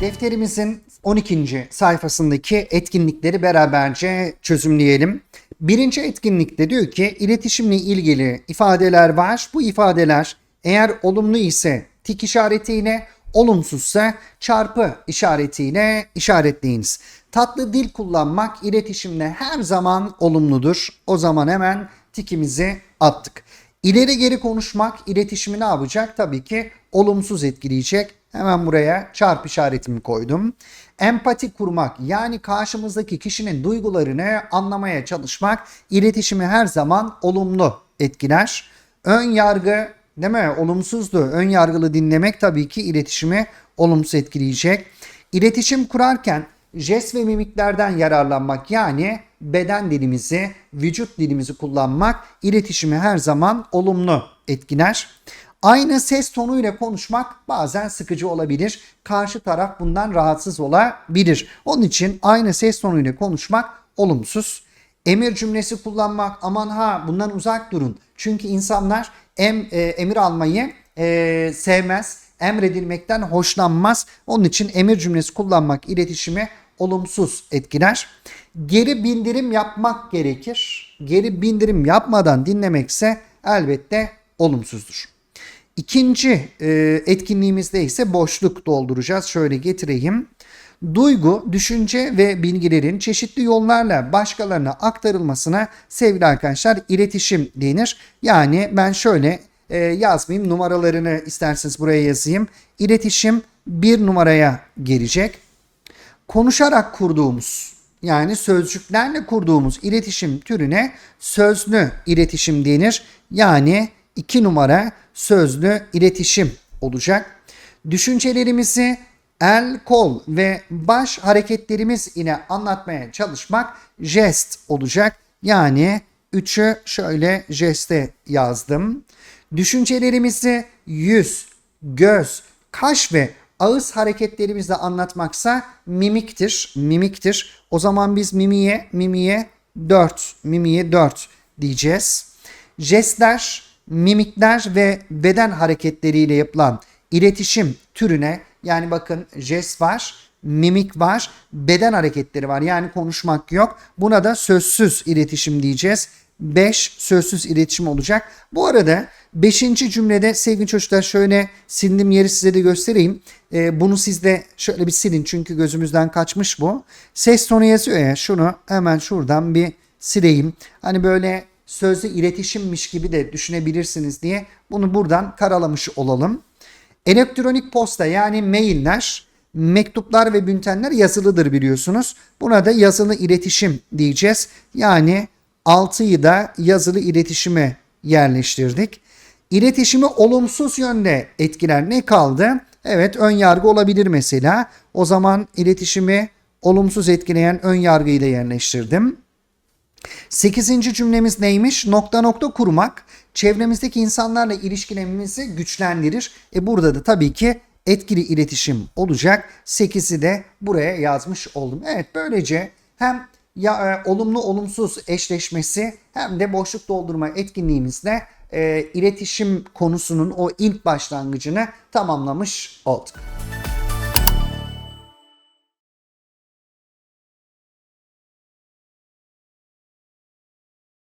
Defterimizin 12. sayfasındaki etkinlikleri beraberce çözümleyelim. Birinci etkinlikte diyor ki iletişimle ilgili ifadeler var. Bu ifadeler eğer olumlu ise tik işaretiyle, olumsuzsa çarpı işaretiyle işaretleyiniz. Tatlı dil kullanmak iletişimde her zaman olumludur. O zaman hemen tikimizi attık. İleri geri konuşmak iletişimi ne yapacak? Tabii ki olumsuz etkileyecek. Hemen buraya çarpı işaretimi koydum. Empati kurmak yani karşımızdaki kişinin duygularını anlamaya çalışmak iletişimi her zaman olumlu etkiler. Ön yargı değil mi? Olumsuzdu. Ön yargılı dinlemek tabii ki iletişimi olumsuz etkileyecek. İletişim kurarken jest ve mimiklerden yararlanmak yani beden dilimizi, vücut dilimizi kullanmak iletişimi her zaman olumlu etkiler. Aynı ses tonuyla konuşmak bazen sıkıcı olabilir. Karşı taraf bundan rahatsız olabilir. Onun için aynı ses tonuyla konuşmak olumsuz. Emir cümlesi kullanmak aman ha bundan uzak durun. Çünkü insanlar em, e, emir almayı e, sevmez. Emredilmekten hoşlanmaz. Onun için emir cümlesi kullanmak iletişimi olumsuz etkiler. Geri bildirim yapmak gerekir. Geri bildirim yapmadan dinlemekse elbette olumsuzdur. İkinci e, etkinliğimizde ise boşluk dolduracağız. Şöyle getireyim. Duygu, düşünce ve bilgilerin çeşitli yollarla başkalarına aktarılmasına sevgili arkadaşlar iletişim denir. Yani ben şöyle e, yazmayayım numaralarını isterseniz buraya yazayım. İletişim bir numaraya gelecek. Konuşarak kurduğumuz yani sözcüklerle kurduğumuz iletişim türüne sözlü iletişim denir. Yani iki numara sözlü iletişim olacak. Düşüncelerimizi el, kol ve baş hareketlerimiz ile anlatmaya çalışmak jest olacak. Yani üçü şöyle jeste yazdım. Düşüncelerimizi yüz, göz, kaş ve ağız hareketlerimizle anlatmaksa mimiktir. Mimiktir. O zaman biz mimiye, mimiye 4, mimiye 4 diyeceğiz. Jestler, mimikler ve beden hareketleriyle yapılan iletişim türüne yani bakın jest var, mimik var, beden hareketleri var. Yani konuşmak yok. Buna da sözsüz iletişim diyeceğiz. 5 sözsüz iletişim olacak. Bu arada 5. cümlede sevgili çocuklar şöyle sildim yeri size de göstereyim. Ee, bunu siz de şöyle bir silin çünkü gözümüzden kaçmış bu. Ses tonu yazıyor ya şunu hemen şuradan bir sileyim. Hani böyle sözlü iletişimmiş gibi de düşünebilirsiniz diye bunu buradan karalamış olalım. Elektronik posta yani mailler, mektuplar ve bültenler yazılıdır biliyorsunuz. Buna da yazılı iletişim diyeceğiz. Yani 6'yı da yazılı iletişime yerleştirdik. İletişimi olumsuz yönde etkiler ne kaldı? Evet ön yargı olabilir mesela. O zaman iletişimi olumsuz etkileyen ön yargıyla yerleştirdim. Sekizinci cümlemiz neymiş? Nokta nokta kurmak çevremizdeki insanlarla ilişkilerimizi güçlendirir. E burada da tabii ki etkili iletişim olacak. 8'i de buraya yazmış oldum. Evet böylece hem ya e, olumlu olumsuz eşleşmesi hem de boşluk doldurma etkinliğimizle e, iletişim konusunun o ilk başlangıcını tamamlamış olduk.